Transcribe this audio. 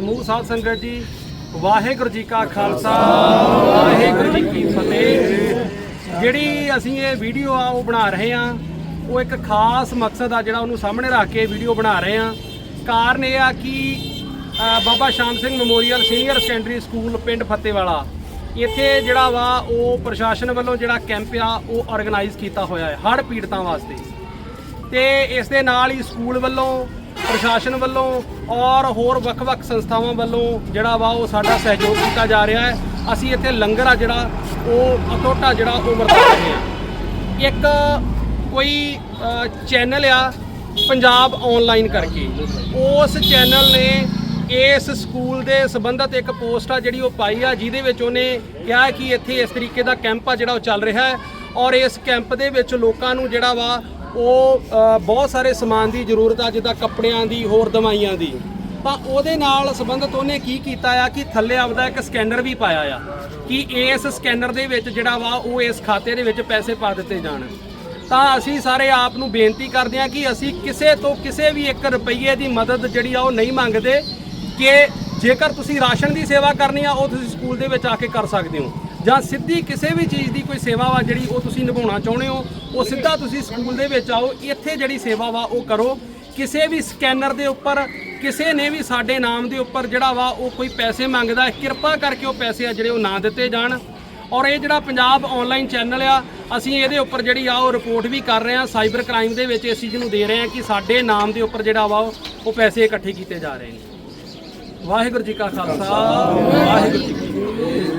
ਸਮੂਹ ਸਾਧ ਸੰਗਤ ਜੀ, ਵਾਹਿਗੁਰੂ ਜੀ ਕਾ ਖਾਲਸਾ, ਵਾਹਿਗੁਰੂ ਜੀ ਕੀ ਫਤਿਹ। ਜਿਹੜੀ ਅਸੀਂ ਇਹ ਵੀਡੀਓ ਆ, ਉਹ ਬਣਾ ਰਹੇ ਆ, ਉਹ ਇੱਕ ਖਾਸ ਮਕਸਦ ਆ ਜਿਹੜਾ ਉਹਨੂੰ ਸਾਹਮਣੇ ਰੱਖ ਕੇ ਵੀਡੀਓ ਬਣਾ ਰਹੇ ਆ। ਕਾਰਨ ਇਹ ਆ ਕਿ Baba Sham Singh memorial senior secondary school ਪਿੰਡ ਫੱਤੇਵਾਲਾ ਇੱਥੇ ਜਿਹੜਾ ਵਾ, ਉਹ ਪ੍ਰਸ਼ਾਸਨ ਵੱਲੋਂ ਜਿਹੜਾ ਕੈਂਪ ਆ, ਉਹ ਆਰਗੇਨਾਈਜ਼ ਕੀਤਾ ਹੋਇਆ ਹੈ, ਹੜ੍ਹ ਪੀੜਤਾਂ ਵਾਸਤੇ। ਤੇ ਇਸ ਦੇ ਨਾਲ ਹੀ ਸਕੂਲ ਵੱਲੋਂ ਪ੍ਰਸ਼ਾਸਨ ਵੱਲੋਂ ਔਰ ਹੋਰ ਵੱਖ-ਵੱਖ ਸੰਸਥਾਵਾਂ ਵੱਲੋਂ ਜਿਹੜਾ ਵਾ ਉਹ ਸਾਡਾ ਸਹਿਯੋਗ ਕੀਤਾ ਜਾ ਰਿਹਾ ਹੈ। ਅਸੀਂ ਇੱਥੇ ਲੰਗਰ ਆ ਜਿਹੜਾ, ਉਹ ਅਟੋਟਾ ਜਿਹੜਾ ਉਹ ਵਰਤਾ ਰਹੇ ਹਾਂ। ਇੱਕ ਕੋਈ ਚੈਨਲ ਆ ਪੰਜਾਬ ਆਨਲਾਈਨ ਕਰਕੇ। ਉਸ ਚੈਨਲ ਨੇ ਇਸ ਸਕੂਲ ਦੇ ਸੰਬੰਧਤ ਇੱਕ ਪੋਸਟ ਆ ਜਿਹੜੀ ਉਹ ਪਾਈ ਆ, ਜਿਹਦੇ ਵਿੱਚ ਉਹਨੇ ਕਿਹਾ ਕਿ ਇੱਥੇ ਇਸ ਤਰੀਕੇ ਦਾ ਕੈਂਪ ਆ ਜਿਹੜਾ ਉਹ ਚੱਲ ਰਿਹਾ ਹੈ। ਔਰ ਇਸ ਕੈਂਪ ਦੇ ਵਿੱਚ ਲੋਕਾਂ ਨੂੰ ਜਿਹੜਾ ਵਾ ਉਹ ਬਹੁਤ ਸਾਰੇ ਸਮਾਨ ਦੀ ਜ਼ਰੂਰਤ ਆ, ਜਿੱਦਾਂ ਕੱਪੜਿਆਂ ਦੀ, ਹੋਰ ਦਵਾਈਆਂ ਦੀ। ਤਾਂ ਉਹਦੇ ਨਾਲ ਸੰਬੰਧਿਤ ਉਹਨੇ ਕੀ ਕੀਤਾ ਆ ਕਿ ਥੱਲੇ ਆਪਦਾ ਇੱਕ ਸਕੈਨਰ ਵੀ ਪਾਇਆ ਆ ਕਿ ਇਸ ਸਕੈਨਰ ਦੇ ਵਿੱਚ ਜਿਹੜਾ ਵਾ, ਉਹ ਇਸ ਖਾਤੇ ਦੇ ਵਿੱਚ ਪੈਸੇ ਪਾ ਦਿੱਤੇ ਜਾਣ। ਤਾਂ ਅਸੀਂ ਸਾਰੇ ਆਪ ਨੂੰ ਬੇਨਤੀ ਕਰਦੇ ਹਾਂ ਕਿ ਅਸੀਂ ਕਿਸੇ ਤੋਂ ਕਿਸੇ ਵੀ 1 ਰੁਪਈਏ ਦੀ ਮਦਦ ਜਿਹੜੀ ਆ, ਉਹ ਨਹੀਂ ਮੰਗਦੇ ਕਿ ਜੇਕਰ ਤੁਸੀਂ ਰਾਸ਼ਨ ਦੀ ਸੇਵਾ ਕਰਨੀ ਆ, ਉਹ ਤੁਸੀਂ ਸਕੂਲ ਦੇ ਵਿੱਚ ਆ ਕੇ ਕਰ ਸਕਦੇ ਹੋ। ਜਾਂ ਸਿੱਧੀ ਕਿਸੇ ਵੀ ਚੀਜ਼ ਦੀ ਕੋਈ ਸੇਵਾ ਵਾ ਜਿਹੜੀ ਉਹ ਤੁਸੀਂ ਨਿਭਾਉਣਾ ਚਾਹੁੰਦੇ ਹੋ, ਉਹ ਸਿੱਧਾ ਤੁਸੀਂ ਸਕੂਲ ਦੇ ਵਿੱਚ ਆਓ, ਇੱਥੇ ਜਿਹੜੀ ਸੇਵਾ ਵਾ ਉਹ ਕਰੋ। ਕਿਸੇ ਵੀ ਸਕੈਨਰ ਦੇ ਉੱਪਰ, ਕਿਸੇ ਨੇ ਵੀ ਸਾਡੇ ਨਾਮ ਦੇ ਉੱਪਰ ਜਿਹੜਾ ਵਾ ਉਹ ਕੋਈ ਪੈਸੇ ਮੰਗਦਾ ਹੈ, ਕਿਰਪਾ ਕਰਕੇ ਉਹ ਪੈਸੇ ਆ ਜਿਹੜੇ ਉਹ ਨਾ ਦਿੱਤੇ ਜਾਣ। ਔਰ ਇਹ ਜਿਹੜਾ ਪੰਜਾਬ ਆਨਲਾਈਨ ਚੈਨਲ ਆ, ਅਸੀਂ ਇਹਦੇ ਉੱਪਰ ਜਿਹੜੀ ਆ ਉਹ ਰਿਪੋਰਟ ਵੀ ਕਰ ਰਹੇ ਆ ਸਾਈਬਰ ਕ੍ਰਾਈਮ ਦੇ ਵਿੱਚ ਇਸ ਚੀਜ਼ ਨੂੰ ਦੇ ਰਹੇ ਆ ਕਿ ਸਾਡੇ ਨਾਮ ਦੇ ਉੱਪਰ ਜਿਹੜਾ ਵਾ ਉਹ ਪੈਸੇ ਇਕੱਠੇ ਕੀਤੇ ਜਾ ਰਹੇ ਨੇ। ਵਾਹਿਗੁਰੂ ਜੀ ਕਾ ਖਾਲਸਾ, ਵਾਹਿਗੁਰੂ ਜੀ ਕੀ ਫਤਿਹ।